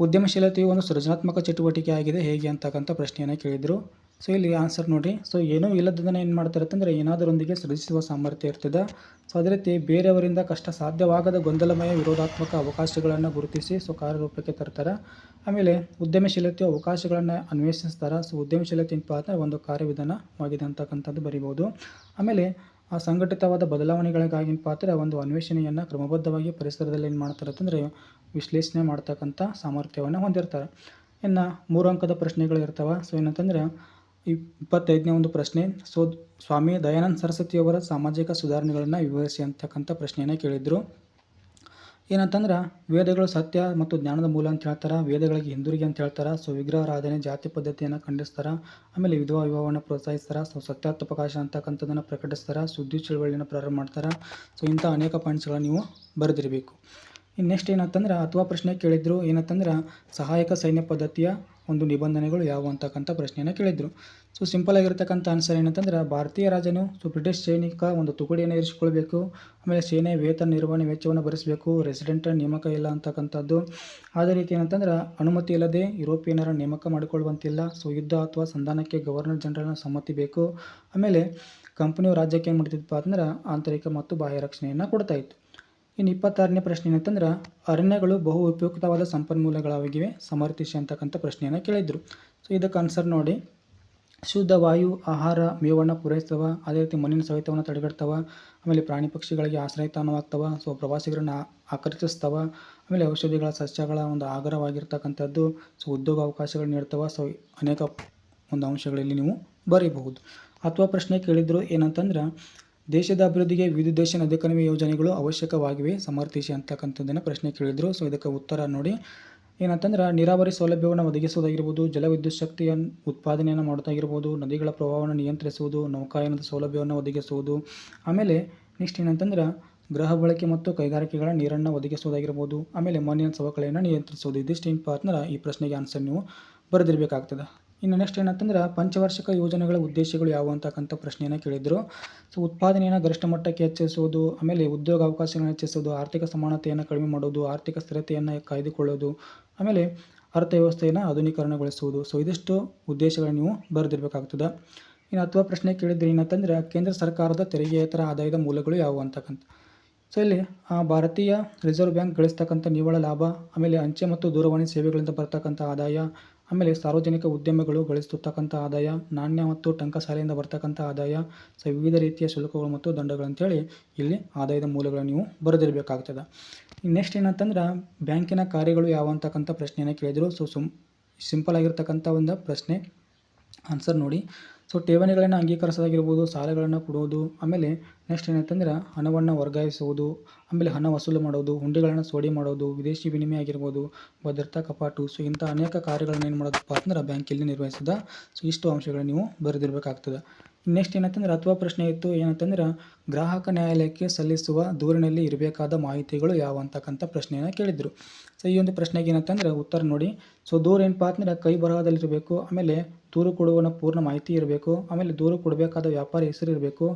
ಉದ್ಯಮಶೀಲತೆಯು ಒಂದು ಸೃಜನಾತ್ಮಕ ಚಟುವಟಿಕೆ ಆಗಿದೆ. ಹೇಗೆ ಅಂತಕ್ಕಂಥ ಪ್ರಶ್ನೆಯನ್ನು ಕೇಳಿದರು. ಸೊ ಇಲ್ಲಿ ಆನ್ಸರ್ ನೋಡಿ. ಸೊ ಏನೂ ಇಲ್ಲದನ್ನು ಏನು ಮಾಡ್ತಾರೆ ಅಂತಂದರೆ ಏನಾದರೊಂದಿಗೆ ಸೃಜಿಸುವ ಸಾಮರ್ಥ್ಯ ಇರ್ತದೆ. ಸೊ ಅದೇ ರೀತಿ ಬೇರೆಯವರಿಂದ ಕಷ್ಟ ಸಾಧ್ಯವಾಗದ ಗೊಂದಲಮಯ ವಿರೋಧಾತ್ಮಕ ಅವಕಾಶಗಳನ್ನು ಗುರುತಿಸಿ ಸೊ ಕಾರ್ಯರೂಪಕ್ಕೆ ತರ್ತಾರೆ. ಆಮೇಲೆ ಉದ್ಯಮಶೀಲತೆಯ ಅವಕಾಶಗಳನ್ನು ಅನ್ವೇಷಿಸ್ತಾರೆ. ಸೊ ಉದ್ಯಮಶೀಲತೆ ಅಂದರೆ ಒಂದು ಕಾರ್ಯವಿಧಾನವಾಗಿದೆ ಅಂತಕ್ಕಂಥದ್ದು ಬರಿಬೋದು ಆಮೇಲೆ ಆ ಸಂಘಟಿತವಾದ ಬದಲಾವಣೆಗಳಿಗಾಗಿ ಪಾತ್ರ ಒಂದು ಅನ್ವೇಷಣೆಯನ್ನು ಕ್ರಮಬದ್ಧವಾಗಿ ಪರಿಸರದಲ್ಲಿ ಏನು ಮಾಡ್ತಾರೆ ಅಂತಂದರೆ ವಿಶ್ಲೇಷಣೆ ಮಾಡ್ತಕ್ಕಂಥ ಸಾಮರ್ಥ್ಯವನ್ನು ಹೊಂದಿರ್ತಾರೆ. ಇನ್ನು ಮೂರು ಅಂಕದ ಪ್ರಶ್ನೆಗಳು ಇರ್ತವೆ. ಸೊ ಏನಂತಂದ್ರೆ ಇಪ್- ಇಪ್ಪತ್ತೈದನೇ ಒಂದು ಪ್ರಶ್ನೆ, ಸೊ, ಸ್ವಾಮಿ ದಯಾನಂದ ಸರಸ್ವತಿಯವರ ಸಾಮಾಜಿಕ ಸುಧಾರಣೆಗಳನ್ನು ವಿವರಿಸಿ ಅಂತಕ್ಕಂಥ ಪ್ರಶ್ನೆಯನ್ನು ಕೇಳಿದರು. ಏನಂತಂದ್ರೆ, ವೇದಗಳು ಸತ್ಯ ಮತ್ತು ಜ್ಞಾನದ ಮೂಲ ಅಂತ ಹೇಳ್ತಾರೆ, ವೇದಗಳಿಗೆ ಹಿಂದಿರುಗಿ ಅಂತ ಹೇಳ್ತಾರೆ, ಸೊ ವಿಗ್ರಹಾರಾಧನೆ ಜಾತಿ ಪದ್ಧತಿಯನ್ನು ಖಂಡಿಸ್ತಾರೆ, ಆಮೇಲೆ ವಿಧವಾ ವಿವಾಹವನ್ನು ಪ್ರೋತ್ಸಾಹಿಸ್ತಾರೆ, ಸೊ ಸತ್ಯಾತ್ಮಕಾಶ ಅಂತಕ್ಕಂಥದ್ದನ್ನು ಪ್ರಕಟಿಸ್ತಾರೆ, ಸುದ್ದಿ ಚಳವಳಿಯನ್ನು ಪ್ರಾರಂಭ ಮಾಡ್ತಾರೆ. ಸೊ, ಇಂಥ ಅನೇಕ ಪಾಯಿಂಟ್ಸ್ಗಳನ್ನು ನೀವು ಬರೆದಿರಬೇಕು. ಇನ್ನು ನೆಕ್ಸ್ಟ್ ಏನಂತಂದ್ರೆ ಅಥವಾ ಪ್ರಶ್ನೆ ಕೇಳಿದ್ರು, ಏನಂತಂದ್ರೆ ಸಹಾಯಕ ಸೈನ್ಯ ಪದ್ಧತಿಯ ಒಂದು ನಿಬಂಧನೆಗಳು ಯಾವುವು ಅಂತಕ್ಕಂಥ ಪ್ರಶ್ನೆಯನ್ನು ಕೇಳಿದರು. ಸೊ ಸಿಂಪಲ್ ಆಗಿರ್ತಕ್ಕಂಥ ಆನ್ಸರ್ ಏನಂತಂದ್ರೆ ಭಾರತೀಯ ರಾಜನು ಸೊ ಬ್ರಿಟಿಷ್ ಸೈನಿಕ ಒಂದು ತುಕಡಿಯನ್ನು ಇರಿಸಿಕೊಳ್ಬೇಕು, ಆಮೇಲೆ ಸೇನೆ ವೇತನ ನಿರ್ವಹಣೆ ವೆಚ್ಚವನ್ನು ಭರಿಸಬೇಕು ರೆಸಿಡೆಂಟ್ ನೇಮಕ ಇಲ್ಲ ಅಂತಕ್ಕಂಥದ್ದು. ಅದೇ ರೀತಿ ಏನಂತಂದ್ರೆ ಅನುಮತಿ ಇಲ್ಲದೆ ಯುರೋಪಿಯನ್ನರ ನೇಮಕ ಮಾಡಿಕೊಳ್ಳುವಂತಿಲ್ಲ. ಸೊ ಯುದ್ಧ ಅಥವಾ ಸಂಧಾನಕ್ಕೆ ಗವರ್ನರ್ ಜನರಲ್ನ ಸಮ್ಮತಿ ಬೇಕು. ಆಮೇಲೆ ಕಂಪನಿಯು ರಾಜ್ಯಕ್ಕೆ ಏನು ಮಾಡ್ತಿದ್ದಪ್ಪ ಅಂದ್ರೆ ಆಂತರಿಕ ಮತ್ತು ಬಾಹ್ಯ ರಕ್ಷಣೆಯನ್ನು ಕೊಡ್ತಾ ಇತ್ತು. ಇನ್ನು ಇಪ್ಪತ್ತಾರನೇ ಪ್ರಶ್ನೆ ಏನಂತಂದ್ರೆ, ಅರಣ್ಯಗಳು ಬಹು ಉಪಯುಕ್ತವಾದ ಸಂಪನ್ಮೂಲಗಳಾಗಿವೆ ಸಮರ್ಥಿಸಿ ಅಂತಕ್ಕಂಥ ಪ್ರಶ್ನೆಯನ್ನು ಕೇಳಿದ್ರು. ಸೊ ಇದಕ್ಕೆ ಆನ್ಸರ್ ನೋಡಿ. ಶುದ್ಧ ವಾಯು, ಆಹಾರ ಮೇವನ್ನು ಪೂರೈಸ್ತವ, ಅದೇ ರೀತಿ ಮಣ್ಣಿನ ಸವೆತವನ್ನು ತಡೆಗಟ್ತವ, ಆಮೇಲೆ ಪ್ರಾಣಿ ಪಕ್ಷಿಗಳಿಗೆ ಆಶ್ರಯ ತಾಣವಾಗ್ತವ, ಸೊ ಪ್ರವಾಸಿಗರನ್ನು ಆಕರ್ಷಿಸ್ತವ, ಆಮೇಲೆ ಔಷಧಿಗಳ ಸಸ್ಯಗಳ ಒಂದು ಆಗರವಾಗಿರ್ತಕ್ಕಂಥದ್ದು ಸೊ ಉದ್ಯೋಗ ಅವಕಾಶಗಳು ನೀಡ್ತವ, ಸೊ ಅನೇಕ ಒಂದು ಅಂಶಗಳಲ್ಲಿ ನೀವು ಬರೀಬಹುದು. ಅಥವಾ ಪ್ರಶ್ನೆ ಕೇಳಿದ್ರು ಏನಂತಂದ್ರೆ ದೇಶದ ಅಭಿವೃದ್ಧಿಗೆ ನದಿ ಕಣಿವೆ ಯೋಜನೆಗಳು ಅವಶ್ಯಕವಾಗಿವೆ. ಸಮರ್ಥಿಸಿ ಅಂತಕ್ಕಂಥದ್ದನ್ನು ಪ್ರಶ್ನೆ ಕೇಳಿದರು. ಸೊ ಇದಕ್ಕೆ ಉತ್ತರ ನೋಡಿ. ಏನಂತಂದ್ರೆ, ನೀರಾವರಿ ಸೌಲಭ್ಯವನ್ನು ಒದಗಿಸುವುದಾಗಿರ್ಬೋದು, ಜಲವಿದ್ಯುತ್ ಶಕ್ತಿಯನ್ನು ಉತ್ಪಾದನೆಯನ್ನು ಮಾಡೋದಾಗಿರ್ಬೋದು ನದಿಗಳ ಪ್ರವಾಹವನ್ನು ನಿಯಂತ್ರಿಸುವುದು, ನೌಕಾಯನದ ಸೌಲಭ್ಯವನ್ನು ಒದಗಿಸುವುದು. ಆಮೇಲೆ ನೆಕ್ಸ್ಟ್ ಏನಂತಂದ್ರೆ, ಗೃಹ ಬಳಕೆ ಮತ್ತು ಕೈಗಾರಿಕೆಗಳ ನೀರನ್ನು ಒದಗಿಸುವುದಾಗಿರ್ಬೋದು, ಆಮೇಲೆ ಮಣ್ಣಿನ ಸವಕಳಿಯನ್ನು ನಿಯಂತ್ರಿಸುವುದು. ಇದಿಷ್ಟು ಅಂದ್ರೆ ಈ ಪ್ರಶ್ನೆಗೆ ಆನ್ಸರ್ ನೀವು ಬರೆದಿರಬೇಕಾಗ್ತದೆ. ಇನ್ನು ನೆಕ್ಸ್ಟ್ ಏನಂತಂದ್ರೆ ಪಂಚವಾರ್ಷಿಕ ಯೋಜನೆಗಳ ಉದ್ದೇಶಗಳು ಯಾವುವು ಅಂತಕ್ಕಂಥ ಪ್ರಶ್ನೆಯನ್ನು ಕೇಳಿದರು. ಸೊ ಉತ್ಪಾದನೆಯನ್ನು ಗರಿಷ್ಠ ಮಟ್ಟಕ್ಕೆ ಹೆಚ್ಚಿಸುವುದು, ಆಮೇಲೆ ಉದ್ಯೋಗ ಅವಕಾಶಗಳನ್ನು ಹೆಚ್ಚಿಸುವುದು, ಆರ್ಥಿಕ ಸಮಾನತೆಯನ್ನು ಕಡಿಮೆ ಮಾಡುವುದು, ಆರ್ಥಿಕ ಸ್ಥಿರತೆಯನ್ನು ಕಾಯ್ದುಕೊಳ್ಳೋದು ಆಮೇಲೆ ಅರ್ಥವ್ಯವಸ್ಥೆಯನ್ನು ಆಧುನೀಕರಣಗೊಳಿಸುವುದು. ಸೊ ಇದಿಷ್ಟು ಉದ್ದೇಶಗಳನ್ನು ನೀವು ಬರೆದಿರಬೇಕಾಗ್ತದೆ. ಇನ್ನು ಅಥವಾ ಪ್ರಶ್ನೆ ಕೇಳಿದ್ರೆ ಏನಂತಂದ್ರೆ ಕೇಂದ್ರ ಸರ್ಕಾರದ ತೆರಿಗೆಯೇತರ ಆದಾಯದ ಮೂಲಗಳು ಯಾವುವು ಅಂತಕ್ಕಂಥ ಸೊ ಇಲ್ಲಿ ಭಾರತೀಯ ರಿಸರ್ವ್ ಬ್ಯಾಂಕ್ ಗಳಿಸ್ತಕ್ಕಂಥ ನಿವ್ವಳ ಲಾಭ, ಆಮೇಲೆ ಅಂಚೆ ಮತ್ತು ದೂರವಾಣಿ ಸೇವೆಗಳಿಂದ ಬರ್ತಕ್ಕಂಥ ಆದಾಯ ಆಮೇಲೆ ಸಾರ್ವಜನಿಕ ಉದ್ಯಮಗಳು ಗಳಿಸುತ್ತಕ್ಕಂಥ ಆದಾಯ, ನಾಣ್ಯ ಮತ್ತು ಟಂಕಸಾಲೆಯಿಂದ ಬರ್ತಕ್ಕಂಥ ಆದಾಯ, ಸೊ ವಿವಿಧ ರೀತಿಯ ಶುಲ್ಕಗಳು ಮತ್ತು ದಂಡಗಳಂತೇಳಿ ಇಲ್ಲಿ ಆದಾಯದ ಮೂಲಗಳನ್ನು ನೀವು ಬರೆದಿರಬೇಕಾಗ್ತದೆ. ನೆಕ್ಸ್ಟ್ ಏನಂತಂದ್ರೆ ಬ್ಯಾಂಕಿನ ಕಾರ್ಯಗಳು ಯಾವ ಅಂತಕ್ಕಂಥ ಪ್ರಶ್ನೆಯನ್ನು ಕೇಳಿದರು. ಸೊ ಸುಮ್ ಸಿಂಪಲ್ ಆಗಿರ್ತಕ್ಕಂಥ ಒಂದು ಪ್ರಶ್ನೆ ಆನ್ಸರ್ ನೋಡಿ. ಸೊ ಠೇವಣಿಗಳನ್ನು ಅಂಗೀಕರಿಸೋದಾಗಿರ್ಬೋದು, ಸಾಲಗಳನ್ನು ಕೊಡುವುದು ಆಮೇಲೆ ನೆಕ್ಸ್ಟ್ ಏನಾಯ್ತಂದ್ರೆ ಹಣವನ್ನು ವರ್ಗಾಯಿಸುವುದು, ಆಮೇಲೆ ಹಣ ವಸೂಲು ಮಾಡೋದು, ಹುಂಡಿಗಳನ್ನು ಸೋಡಿ ಮಾಡೋದು, ವಿದೇಶಿ ವಿನಿಮಯ ಆಗಿರ್ಬೋದು, ಭದ್ರತಾ ಕಪಾಟು ಸೊ ಇಂಥ ಅನೇಕ ಕಾರ್ಯಗಳನ್ನು ಏನು ಮಾಡೋದಪ್ಪ ಅಂದ್ರೆ ಬ್ಯಾಂಕಲ್ಲಿ ನಿರ್ವಹಿಸಿದ ಸೊ ಇಷ್ಟು ಅಂಶಗಳನ್ನು ನೀವು ಬರೆದಿರಬೇಕಾಗ್ತದೆ. ನೆಕ್ಸ್ಟ್ ಏನಂತಂದ್ರೆ ಅಥವಾ ಪ್ರಶ್ನೆ ಇತ್ತು, ಏನಂತಂದ್ರೆ ಗ್ರಾಹಕ ನ್ಯಾಯಾಲಯಕ್ಕೆ ಸಲ್ಲಿಸುವ ದೂರಿನಲ್ಲಿ ಇರಬೇಕಾದ ಮಾಹಿತಿಗಳು ಯಾವ ಅಂತಕ್ಕಂಥ ಪ್ರಶ್ನೆಯನ್ನು ಕೇಳಿದರು. ಸೊ ಈ ಒಂದು ಪ್ರಶ್ನೆಗೆ ಏನಂತಂದ್ರೆ ಉತ್ತರ ನೋಡಿ. ಸೊ ದೂರ ಏನಪ್ಪ ಅಂದ್ರೆ ಕೈ ಬರಹದಲ್ಲಿರಬೇಕು, ಆಮೇಲೆ ದೂರು ಕೊಡುವನ ಪೂರ್ಣ ಮಾಹಿತಿ ಇರಬೇಕು, ಆಮೇಲೆ ದೂರು ಕೊಡಬೇಕಾದ ವ್ಯಾಪಾರಿ ಹೆಸರು ಇರಬೇಕು.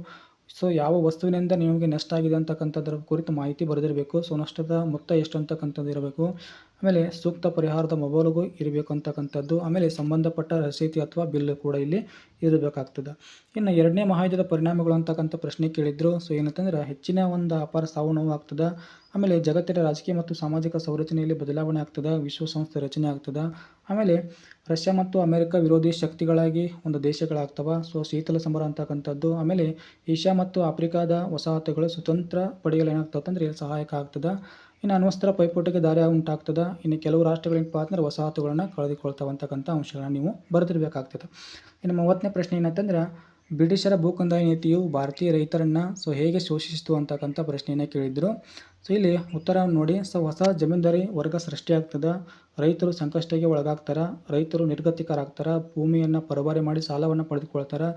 ಸೊ ಯಾವ ವಸ್ತುವಿನಿಂದ ನಿಮಗೆ ನಷ್ಟ ಆಗಿದೆ ಅಂತಕ್ಕಂಥದ್ರ ಕುರಿತು ಮಾಹಿತಿ ಬರೆದಿರಬೇಕು. ಸೊ ನಷ್ಟದ ಮೊತ್ತ ಎಷ್ಟು ಅಂತಕ್ಕಂಥದ್ದು ಇರಬೇಕು. ಆಮೇಲೆ ಸೂಕ್ತ ಪರಿಹಾರದ ಮೊಬೈಲ್ಗೂ ಇರಬೇಕು ಅಂತಕ್ಕಂಥದ್ದು. ಆಮೇಲೆ ಸಂಬಂಧಪಟ್ಟ ರಸೀತಿ ಅಥವಾ ಬಿಲ್ ಕೂಡ ಇಲ್ಲಿ ಇರಬೇಕಾಗ್ತದೆ. ಇನ್ನು ಎರಡನೇ ಮಹಾಯುದ್ಧದ ಪರಿಣಾಮಗಳು ಅಂತಕ್ಕಂಥ ಪ್ರಶ್ನೆ ಕೇಳಿದ್ರು. ಸೊ ಏನಂತಂದ್ರೆ ಹೆಚ್ಚಿನ ಒಂದು ಅಪಾರ ಸಾವು ನೋವು ಆಗ್ತದೆ. ಆಮೇಲೆ ಜಗತ್ತಿನ ರಾಜಕೀಯ ಮತ್ತು ಸಾಮಾಜಿಕ ಸಂರಚನೆಯಲ್ಲಿ ಬದಲಾವಣೆ ಆಗ್ತದೆ. ವಿಶ್ವಸಂಸ್ಥೆ ರಚನೆ ಆಗ್ತದೆ. ಆಮೇಲೆ ರಷ್ಯಾ ಮತ್ತು ಅಮೆರಿಕ ವಿರೋಧಿ ಶಕ್ತಿಗಳಾಗಿ ಒಂದು ದೇಶಗಳಾಗ್ತವೆ. ಸೊ, ಶೀತಲ ಸಮರ ಅಂತಕ್ಕಂಥದ್ದು. ಆಮೇಲೆ ಏಷ್ಯಾ ಮತ್ತು ಆಫ್ರಿಕಾದ ವಸಾಹತುಗಳು ಸ್ವತಂತ್ರ ಪಡೆಯಲು ಏನಾಗ್ತದೆ ಅಂದರೆ ಇಲ್ಲಿ ಸಹಾಯಕ ಆಗ್ತದೆ. ಇನ್ನು ಅಣ್ವಸ್ತ್ರ ಪೈಪೋಟಿಗೆ ದಾರಿ ಉಂಟಾಗ್ತದೆ. ಇನ್ನು ಕೆಲವು ರಾಷ್ಟ್ರಗಳೇನಪ್ಪ ಅಂದ್ರೆ ವಸಾಹತುಗಳನ್ನು ಕಳೆದುಕೊಳ್ತಾವಂತಕ್ಕಂಥ ಅಂಶಗಳನ್ನ ನೀವು ಬರೆದಿರಬೇಕಾಗ್ತದೆ. ಇನ್ನು ಮೂವತ್ತನೇ ಪ್ರಶ್ನೆ ಏನಂತಂದ್ರೆ, ಬ್ರಿಟಿಷರ ಭೂಕಂದಾಯ ನೀತಿಯು ಭಾರತೀಯ ರೈತರನ್ನು ಸೊ ಹೇಗೆ ಶೋಷಿಸಿತು ಅಂತಕ್ಕಂಥ ಪ್ರಶ್ನೆಯನ್ನು ಕೇಳಿದ್ರು. ಸೊ ಇಲ್ಲಿ ಉತ್ತರ ನೋಡಿ, ಸೊ ಹೊಸ ಜಮೀನ್ದಾರಿ ವರ್ಗ ಸೃಷ್ಟಿಯಾಗ್ತದೆ ರೈತರು ಸಂಕಷ್ಟಕ್ಕೆ ಒಳಗಾಗ್ತಾರೆ. ರೈತರು ನಿರ್ಗತಿಕರಾಗ್ತಾರೆ. ಭೂಮಿಯನ್ನು ಪರಭಾರೆ ಮಾಡಿ ಸಾಲವನ್ನು ಪಡೆದುಕೊಳ್ತಾರೆ.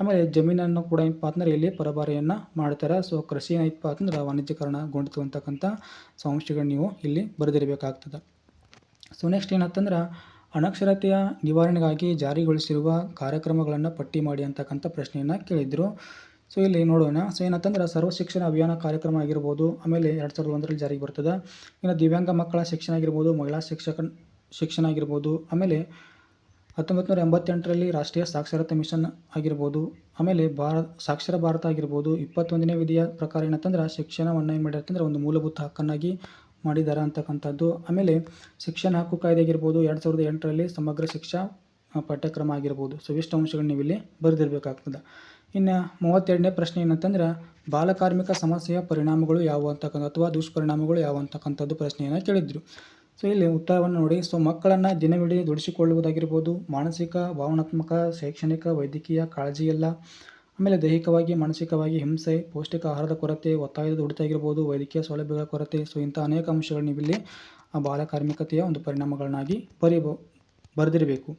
ಆಮೇಲೆ ಜಮೀನನ್ನು ಕೂಡ ಏನಪ್ಪ ಅಂದ್ರೆ ಇಲ್ಲಿ ಪರಭಾರಿಯನ್ನು ಮಾಡ್ತಾರೆ. ಸೊ ಕೃಷಿ ಏನಪ್ಪ ಅಂದ್ರೆ ವಾಣಿಜ್ಯೀಕರಣಗೊಂಡಿತು ಅಂತಕ್ಕಂಥ ಸೊ ನೀವು ಇಲ್ಲಿ ಬರೆದಿರಬೇಕಾಗ್ತದೆ. ಸೊ ನೆಕ್ಸ್ಟ್ ಏನಂತಂದ್ರೆ, ಅನಕ್ಷರತೆಯ ನಿವಾರಣೆಗಾಗಿ ಜಾರಿಗೊಳಿಸಿರುವ ಕಾರ್ಯಕ್ರಮಗಳನ್ನು ಪಟ್ಟಿ ಮಾಡಿ ಅಂತಕ್ಕಂಥ ಪ್ರಶ್ನೆಯನ್ನು ಕೇಳಿದರು. ಸೊ ಇಲ್ಲಿ ನೋಡೋಣ. ಸೊ ಏನಂತಂದ್ರೆ ಸರ್ವ ಶಿಕ್ಷಣ ಅಭಿಯಾನ ಕಾರ್ಯಕ್ರಮ ಆಗಿರ್ಬೋದು, ಆಮೇಲೆ ಎರಡು ಸಾವಿರದ ಒಂದರಲ್ಲಿ ಜಾರಿಗೆ ಬರ್ತದೆ. ಇನ್ನು ದಿವ್ಯಾಂಗ ಮಕ್ಕಳ ಶಿಕ್ಷಣ ಆಗಿರ್ಬೋದು, ಮಹಿಳಾ ಶಿಕ್ಷಕ ಶಿಕ್ಷಣ ಆಗಿರ್ಬೋದು, ಆಮೇಲೆ ಹತ್ತೊಂಬತ್ತು ನೂರ ಎಂಬತ್ತೆಂಟರಲ್ಲಿ ರಾಷ್ಟ್ರೀಯ ಸಾಕ್ಷರತಾ ಮಿಷನ್ ಆಗಿರ್ಬೋದು, ಆಮೇಲೆ ಭಾರತ ಸಾಕ್ಷರ ಭಾರತ ಆಗಿರ್ಬೋದು, ಇಪ್ಪತ್ತೊಂದನೇ ವಿಧಿಯ ಪ್ರಕಾರ ಏನಂತಂದ್ರೆ ಶಿಕ್ಷಣವನ್ನು ಏನು ಮಾಡಿರ್ತಂದ್ರೆ ಒಂದು ಮೂಲಭೂತ ಹಕ್ಕನ್ನಾಗಿ ಮಾಡಿದ್ದಾರೆ ಅಂತಕ್ಕಂಥದ್ದು. ಆಮೇಲೆ ಶಿಕ್ಷಣ ಹಕ್ಕು ಕಾಯ್ದೆ ಆಗಿರ್ಬೋದು, ಎರಡು ಸಾವಿರದ ಎಂಟರಲ್ಲಿ ಸಮಗ್ರ ಶಿಕ್ಷಾ ಪಠ್ಯಕ್ರಮ ಆಗಿರ್ಬೋದು. ಸೊ ಇಷ್ಟು ಅಂಶಗಳು ನೀವು ಇಲ್ಲಿ ಬರೆದಿರಬೇಕಾಗ್ತದೆ. ಇನ್ನು ಮೂವತ್ತೆರಡನೇ ಪ್ರಶ್ನೆ ಏನಂತಂದ್ರೆ, ಬಾಲಕಾರ್ಮಿಕ ಸಮಸ್ಯೆಯ ಪರಿಣಾಮಗಳು ಯಾವುವು ಅಂತಕ್ಕಂಥ ಅಥವಾ ದುಷ್ಪರಿಣಾಮಗಳು ಯಾವ ಅಂತಕ್ಕಂಥದ್ದು ಪ್ರಶ್ನೆಯನ್ನು ಕೇಳಿದ್ರು. ಸೊ, ಇಲ್ಲಿ ಉತ್ತರವನ್ನು ನೋಡಿ. ಸೊ, ಮಕ್ಕಳನ್ನು ದಿನವಿಡೀ ದುಡಿಸಿಕೊಳ್ಳುವುದಾಗಿರ್ಬೋದು, ಮಾನಸಿಕ, ಭಾವನಾತ್ಮಕ, ಶೈಕ್ಷಣಿಕ, ವೈದ್ಯಕೀಯ ಕಾಳಜಿ ಎಲ್ಲ ಆಮೇಲೆ ದೈಹಿಕವಾಗಿ, ಮಾನಸಿಕವಾಗಿ ಹಿಂಸೆ, ಪೌಷ್ಟಿಕ ಆಹಾರದ ಕೊರತೆ, ಒತ್ತಾಯದ ದುಡಿತಾಗಿರ್ಬೋದು ವೈದ್ಯಕೀಯ ಸೌಲಭ್ಯಗಳ ಕೊರತೆ, ಸೊ, ಇಂಥ ಅನೇಕ ಅಂಶಗಳು ನೀವು ಇಲ್ಲಿ ಆ ಬಾಲಕಾರ್ಮಿಕತೆಯ ಒಂದು ಪರಿಣಾಮಗಳನ್ನಾಗಿ ಬರೀಬೋ ಬರೆದಿರಬೇಕು.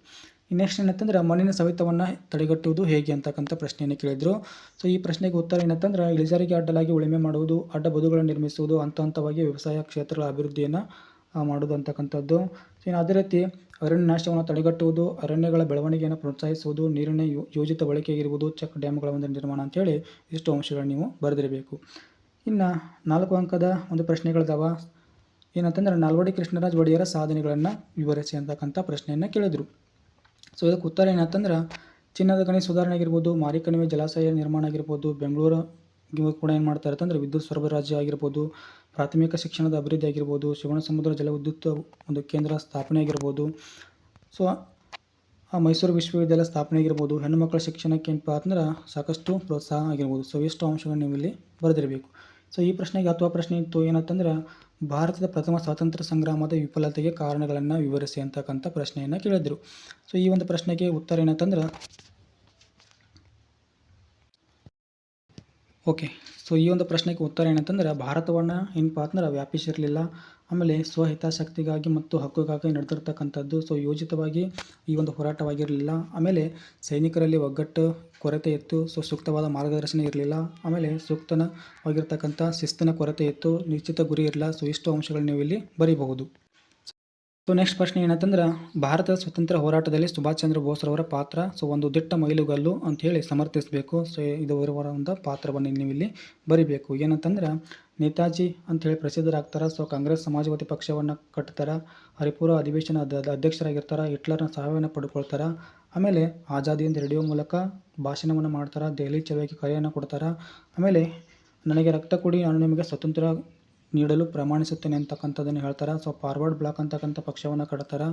ನೆಕ್ಸ್ಟ್ ಏನಂತಂದ್ರೆ ಮಣ್ಣಿನ ಸವೆತವನ್ನು ತಡೆಗಟ್ಟುವುದು ಹೇಗೆ ಅಂತಕ್ಕಂಥ ಪ್ರಶ್ನೆಯನ್ನು ಕೇಳಿದರು. ಸೊ ಈ ಪ್ರಶ್ನೆಗೆ ಉತ್ತರ ಏನಂತಂದ್ರೆ ಇಳಿಜಾರಿಗೆ ಅಡ್ಡಲಾಗಿ ಉಳುಮೆ ಮಾಡುವುದು, ಅಡ್ಡ ಬದುಗಳನ್ನು ನಿರ್ಮಿಸುವುದು, ಹಂತ ಹಂತವಾಗಿ ವ್ಯವಸಾಯ ಕ್ಷೇತ್ರಗಳ ಅಭಿವೃದ್ಧಿಯನ್ನು ಮಾಡುವುದು ಅಂತಕ್ಕಂಥದ್ದು. ಇನ್ನು ಅದೇ ರೀತಿ ಅರಣ್ಯ ನಾಶವನ್ನು ತಡೆಗಟ್ಟುವುದು, ಅರಣ್ಯಗಳ ಬೆಳವಣಿಗೆಯನ್ನು ಪ್ರೋತ್ಸಾಹಿಸುವುದು, ನೀರಿನ ಯೋಜಿತ ಯೋಜಿತ ಬಳಕೆಯಾಗಿರುವುದು, ಚೆಕ್ ಡ್ಯಾಮ್ಗಳ ಒಂದು ನಿರ್ಮಾಣ ಅಂತೇಳಿ ಇಷ್ಟು ಅಂಶಗಳನ್ನು ನೀವು ಬರೆದಿರಬೇಕು. ಇನ್ನು ನಾಲ್ಕು ಅಂಕದ ಒಂದು ಪ್ರಶ್ನೆಗಳಿದಾವ. ಏನಂತಂದ್ರೆ ನಾಲ್ವಡಿ ಕೃಷ್ಣರಾಜ್ ಒಡೆಯರ ಸಾಧನೆಗಳನ್ನು ವಿವರಿಸಿ ಅಂತಕ್ಕಂಥ ಪ್ರಶ್ನೆಯನ್ನು ಕೇಳಿದರು. ಸೊ ಇದಕ್ಕೆ ಉತ್ತರ ಏನಂತಂದ್ರೆ, ಚಿನ್ನದ ಗಣಿ ಸುಧಾರಣೆ ಆಗಿರ್ಬೋದು, ಮಾರಿಕಣಿವೆ ಜಲಾಶಯ ನಿರ್ಮಾಣ ಆಗಿರ್ಬೋದು, ಬೆಂಗಳೂರು ಕೂಡ ಏನು ಮಾಡ್ತಾರೆ ಅಂದರೆ ವಿದ್ಯುತ್ ಸರಬರಾಜು ಆಗಿರ್ಬೋದು, ಪ್ರಾಥಮಿಕ ಶಿಕ್ಷಣದ ಅಭಿವೃದ್ಧಿ ಆಗಿರ್ಬೋದು ಶಿವಣ ಸಮುದ್ರ ಜಲವಿದ್ಯುತ್ ಒಂದು ಕೇಂದ್ರ ಸ್ಥಾಪನೆ ಆಗಿರ್ಬೋದು. ಸೊ ಆ ಮೈಸೂರು ವಿಶ್ವವಿದ್ಯಾಲಯ ಸ್ಥಾಪನೆ ಆಗಿರ್ಬೋದು, ಹೆಣ್ಣು ಶಿಕ್ಷಣಕ್ಕೆ ಏನಪ್ಪ ಅಂದ್ರೆ ಸಾಕಷ್ಟು ಪ್ರೋತ್ಸಾಹ ಆಗಿರ್ಬೋದು. ಸೊ ಇಷ್ಟು ಅಂಶಗಳನ್ನು ನೀವು ಇಲ್ಲಿ ಬರೆದಿರಬೇಕು. ಸೊ ಈ ಪ್ರಶ್ನೆಗೆ ಅಥವಾ ಪ್ರಶ್ನೆ ಇತ್ತು ಏನಂತಂದ್ರೆ ಭಾರತದ ಪ್ರಥಮ ಸ್ವಾತಂತ್ರ್ಯ ಸಂಗ್ರಾಮದ ವಿಫಲತೆಗೆ ಕಾರಣಗಳನ್ನು ವಿವರಿಸಿ ಅಂತಕ್ಕಂಥ ಪ್ರಶ್ನೆಯನ್ನು ಕೇಳಿದರು. ಸೊ ಈ ಒಂದು ಪ್ರಶ್ನೆಗೆ ಉತ್ತರ ಏನಂತಂದ್ರೆ ಓಕೆ ಸೊ ಈ ಒಂದು ಪ್ರಶ್ನೆಗೆ ಉತ್ತರ ಏನಂತಂದ್ರೆ, ಭಾರತವನ್ನು ಏನಪ್ಪ ಅಂದ್ರೆ ವ್ಯಾಪಿಸಿರಲಿಲ್ಲ. ಆಮೇಲೆ ಸ್ವಹಿತಾಸಕ್ತಿಗಾಗಿ ಮತ್ತು ಹಕ್ಕುಗಾಗಿ ನಡೆದಿರ್ತಕ್ಕಂಥದ್ದು. ಸೊ ಯೋಜಿತವಾಗಿ ಈ ಒಂದು ಹೋರಾಟವಾಗಿರಲಿಲ್ಲ. ಆಮೇಲೆ ಸೈನಿಕರಲ್ಲಿ ಒಗ್ಗಟ್ಟು ಕೊರತೆ ಇತ್ತು. ಸೊ ಸೂಕ್ತವಾದ ಮಾರ್ಗದರ್ಶನ ಇರಲಿಲ್ಲ. ಆಮೇಲೆ ಸೂಕ್ತನವಾಗಿರ್ತಕ್ಕಂಥ ಶಿಸ್ತಿನ ಕೊರತೆ ಇತ್ತು. ನಿಶ್ಚಿತ ಗುರಿ ಇರಲಿಲ್ಲ ಸೊ ಇಷ್ಟು ಅಂಶಗಳು ನೀವು ಇಲ್ಲಿ ಬರೀಬಹುದು. ಸೊ ನೆಕ್ಸ್ಟ್ ಪ್ರಶ್ನೆ ಏನಂತಂದ್ರೆ, ಭಾರತದ ಸ್ವತಂತ್ರ ಹೋರಾಟದಲ್ಲಿ ಸುಭಾಷ್ ಚಂದ್ರ ಬೋಸ್ರವರ ಪಾತ್ರ. ಸೊ ಒಂದು ದಿಟ್ಟ ಮೈಲುಗಲ್ಲು ಅಂತ ಹೇಳಿ ಸಮರ್ಥಿಸಬೇಕು. ಸೊ ಇದು ಒಂದು ಪಾತ್ರವನ್ನು ನೀವು ಇಲ್ಲಿ ಬರಿಬೇಕು. ಏನಂತಂದ್ರೆ ನೇತಾಜಿ ಅಂತೇಳಿ ಪ್ರಸಿದ್ಧರಾಗ್ತಾರೆ. ಸೊ ಕಾಂಗ್ರೆಸ್ ಸಮಾಜವಾದಿ ಪಕ್ಷವನ್ನು ಕಟ್ತಾರೆ. ಹರಿಪುರ ಅಧಿವೇಶನ ಅಧ್ಯಕ್ಷರಾಗಿರ್ತಾರೆ. ಹಿಟ್ಲರ್ನ ಸಹಾಯವನ್ನು ಪಡ್ಕೊಳ್ತಾರೆ. ಆಮೇಲೆ ಆಜಾದಿಯಿಂದ ರೇಡಿಯೋ ಮೂಲಕ ಭಾಷಣವನ್ನು ಮಾಡ್ತಾರೆ. ದೆಹಲಿ ಚಳವಳಿಗೆ ಕರೆಯನ್ನು ಕೊಡ್ತಾರೆ. ಆಮೇಲೆ ನನಗೆ ರಕ್ತ ಕೊಡಿ, ನಾನು ನಿಮಗೆ ಸ್ವತಂತ್ರ ನೀಡಲು ಪ್ರಮಾಣಿಸುತ್ತೇನೆ ಅಂತಕ್ಕಂಥದ್ದನ್ನು ಹೇಳ್ತಾರೆ? ಸೊ ಫಾರ್ವರ್ಡ್ ಬ್ಲಾಕ್ ಅಂತಕ್ಕಂಥ ಪಕ್ಷವನ್ನು ಕಟ್ತಾರೆ?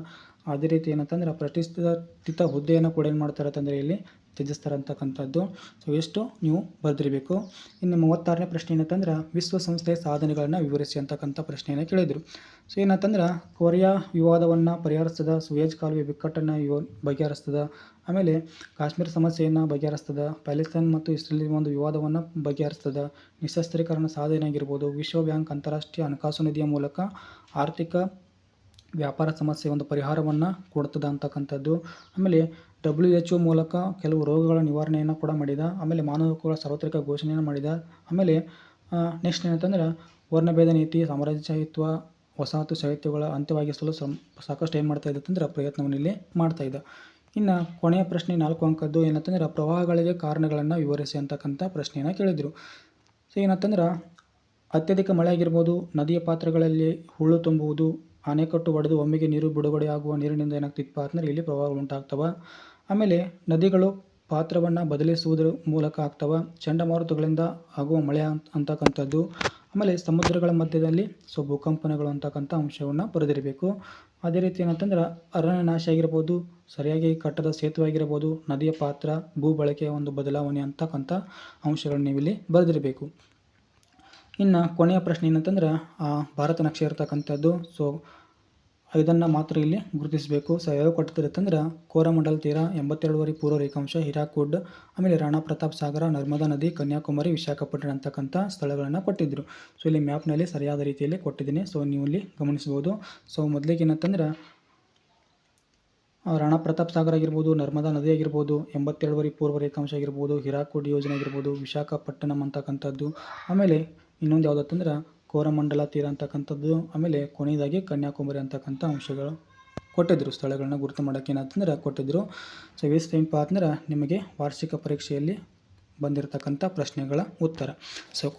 ಅದೇ ರೀತಿ ಏನಂತಂದ್ರೆ, ಪ್ರತಿಷ್ಠಿತ ಹುದ್ದೆಯನ್ನು ಕೂಡ ಏನು ಮಾಡ್ತಾರೆ ಅಂತಂದರೆ ಇಲ್ಲಿ ತ್ಯಜಿಸ್ತಾರೆ ಅಂತಕ್ಕಂಥದ್ದು. ಸೊ ಎಷ್ಟು? ನೀವು ಬರೆದಿರಬೇಕು. ಇನ್ನು ಮೂವತ್ತಾರನೇ ಪ್ರಶ್ನೆ ಏನಂತಂದ್ರೆ, ವಿಶ್ವಸಂಸ್ಥೆಯ ಸಾಧನೆಗಳನ್ನು ವಿವರಿಸಿ ಅಂತಕ್ಕಂಥ ಪ್ರಶ್ನೆಯನ್ನು ಕೇಳಿದರು. ಸೊ ಏನಂತಂದ್ರೆ, ಕೊರಿಯಾ ವಿವಾದವನ್ನು ಪರಿಹರಿಸ್ತದ, ಸುಯೇಜ್ ಕಾಲುವೆ ಬಿಕ್ಕಟ್ಟನ್ನು ಇವ ಬಗೆಹರಿಸ್ತದ, ಆಮೇಲೆ ಕಾಶ್ಮೀರ ಸಮಸ್ಯೆಯನ್ನು ಬಗೆಹರಿಸ್ತದ, ಪ್ಯಾಲೆಸ್ತೈನ್ ಮತ್ತು ಇಸ್ರೇಲ್ ಒಂದು ವಿವಾದವನ್ನು ಬಗೆಹರಿಸ್ತದ ನಿಶಸ್ತ್ರೀಕರಣ ಸಾಧನೆ ಆಗಿರ್ಬೋದು ವಿಶ್ವ ಬ್ಯಾಂಕ್ ಅಂತಾರಾಷ್ಟ್ರೀಯ ಹಣಕಾಸು ನಿಧಿಯ ಮೂಲಕ ಆರ್ಥಿಕ ವ್ಯಾಪಾರ ಸಮಸ್ಯೆ ಒಂದು ಪರಿಹಾರವನ್ನು ಕೊಡ್ತದ ಅಂತಕ್ಕಂಥದ್ದು. ಆಮೇಲೆ ಡಬ್ಲ್ಯೂ ಎಚ್ ಒ ಮೂಲಕ ಕೆಲವು ರೋಗಗಳ ನಿವಾರಣೆಯನ್ನು ಕೂಡ ಮಾಡಿದ, ಆಮೇಲೆ ಮಾನವ ಹಕ್ಕುಗಳ ಸಾರ್ವತ್ರಿಕ ಘೋಷಣೆಯನ್ನು ಮಾಡಿದ, ಆಮೇಲೆ ನೆಕ್ಸ್ಟ್ ಏನಂತಂದ್ರೆ, ವರ್ಣಭೇದ ನೀತಿ ಸಾಮ್ರಾಜ್ಯಶಾಹಿತ್ವ ವಸಾಹತು ಸಾಹಿತ್ಯಗಳ ಅಂತ್ಯವಾಗಿಸಲು ಸಾಕಷ್ಟು ಏನು ಮಾಡ್ತಾ ಇದ್ದ ಅಂದ್ರೆ ಪ್ರಯತ್ನವನ್ನು ಇಲ್ಲಿ ಮಾಡ್ತಾ ಇದ್ದ ಇನ್ನು ಕೊನೆಯ ಪ್ರಶ್ನೆ ನಾಲ್ಕು ಅಂಕದ್ದು ಏನಂತಂದ್ರೆ ಪ್ರವಾಹಗಳಿಗೆ ಕಾರಣಗಳನ್ನು ವಿವರಿಸಿ ಅಂತಕ್ಕಂಥ ಪ್ರಶ್ನೆಯನ್ನು ಕೇಳಿದರು. ಸೊ ಏನಂತಂದ್ರೆ ಅತ್ಯಧಿಕ ಮಳೆ ಆಗಿರ್ಬೋದು, ನದಿಯ ಪಾತ್ರಗಳಲ್ಲಿ ಹುಳು ತುಂಬುವುದು ಅಣೆಕಟ್ಟು ಒಡೆದು ಒಮ್ಮೆಗೆ ನೀರು ಬಿಡುಗಡೆ ಆಗುವ ನೀರಿನಿಂದ ಏನಾಗ್ತಿತ್ತಪ್ಪ ಅಂತಂದ್ರೆ ಇಲ್ಲಿ ಪ್ರವಾಹಗಳು ಉಂಟಾಗ್ತವೆ. ಆಮೇಲೆ ನದಿಗಳು ಪಾತ್ರವನ್ನು ಬದಲಿಸುವುದರ ಮೂಲಕ ಆಗ್ತವೆ. ಚಂಡಮಾರುತಗಳಿಂದ ಆಗುವ ಮಳೆ ಅಂತ, ಅಂತಕ್ಕಂಥದ್ದು. ಆಮೇಲೆ ಸಮುದ್ರಗಳ ಮಧ್ಯದಲ್ಲಿ ಸೊ ಭೂಕಂಪನಗಳು ಅಂತಕ್ಕಂಥ ಅಂಶವನ್ನು ಬರೆದಿರಬೇಕು. ಅದೇ ರೀತಿ ಏನಂತಂದ್ರೆ ಅರಣ್ಯ ನಾಶ ಆಗಿರ್ಬೋದು ಸರಿಯಾಗಿ ಕಟ್ಟದ ಸೇತುವೆ ಆಗಿರ್ಬೋದು ನದಿಯ ಪಾತ್ರ ಭೂ ಬಳಕೆಯ ಒಂದು ಬದಲಾವಣೆ ಅಂತಕ್ಕಂಥ ಅಂಶಗಳನ್ನ ನೀವಿಲ್ಲಿ ಬರೆದಿರಬೇಕು. ಇನ್ನು ಕೊನೆಯ ಪ್ರಶ್ನೆ ಏನಂತಂದ್ರೆ ಆ, ಭಾರತ ನಕ್ಷೆ ಇರತಕ್ಕಂಥದ್ದು ಸೊ ಇದನ್ನು ಮಾತ್ರ ಇಲ್ಲಿ ಗುರುತಿಸಬೇಕು. ಸೊ ಯಾವ ಕೊಟ್ಟಿರುತ್ತಂದ್ರೆ ಕೋರಮಂಡಲ್ ತೀರ ಎಂಬತ್ತೆರಡುವರೆ ಪೂರ್ವ ರೇಖಾಂಶ, ಹಿರಾಕುಡ್, ಆಮೇಲೆ ರಾಣಾ ಪ್ರತಾಪ್ ಸಾಗರ, ನರ್ಮದಾ ನದಿ, ಕನ್ಯಾಕುಮಾರಿ, ವಿಶಾಖಪಟ್ಟಣ ಅಂತಕ್ಕಂಥ ಸ್ಥಳಗಳನ್ನು ಕೊಟ್ಟಿದ್ದರು ಸೊ ಇಲ್ಲಿ ಮ್ಯಾಪ್ನಲ್ಲಿ ಸರಿಯಾದ ರೀತಿಯಲ್ಲಿ ಕೊಟ್ಟಿದ್ದೀನಿ. ಸೊ ನೀವು ಇಲ್ಲಿ ಗಮನಿಸ್ಬೋದು ಸೊ ಮೊದಲಿಗೆ ಏನಂತಂದ್ರೆ ರಾಣಾ ಪ್ರತಾಪ್ ಸಾಗರ ಆಗಿರ್ಬೋದು, ನರ್ಮದಾ ನದಿ ಆಗಿರ್ಬೋದು, ಎಂಬತ್ತೆರಡುವರೆ ಪೂರ್ವ ರೇಖಾಂಶ ಆಗಿರ್ಬೋದು, ಹಿರಾಕುಡ್ ಯೋಜನೆ ಆಗಿರ್ಬೋದು, ವಿಶಾಖಪಟ್ಟಣಂ ಅಂತಕ್ಕಂಥದ್ದು. ಆಮೇಲೆ ಇನ್ನೊಂದು ಯಾವುದಂತಂದ್ರೆ ಕೋರಮಂಡಲ ತೀರ ಅಂತಕ್ಕಂಥದ್ದು, ಆಮೇಲೆ ಕೊನೆಯದಾಗಿ ಕನ್ಯಾಕುಮಾರಿ ಅಂತಕ್ಕಂಥ ಅಂಶಗಳು ಕೊಟ್ಟಿದ್ದರು ಸ್ಥಳಗಳನ್ನ ಗುರುತು ಮಾಡೋಕ್ಕೆ ಏನಂತಂದ್ರೆ ಕೊಟ್ಟಿದ್ದರು ಸೊ ವೇಸ್ಟ್ ಟೈಮ್ ಅಂದ್ರೆ ನಿಮಗೆ ವಾರ್ಷಿಕ ಪರೀಕ್ಷೆಯಲ್ಲಿ ಬಂದಿರತಕ್ಕಂಥ ಪ್ರಶ್ನೆಗಳ ಉತ್ತರ. ಸೊ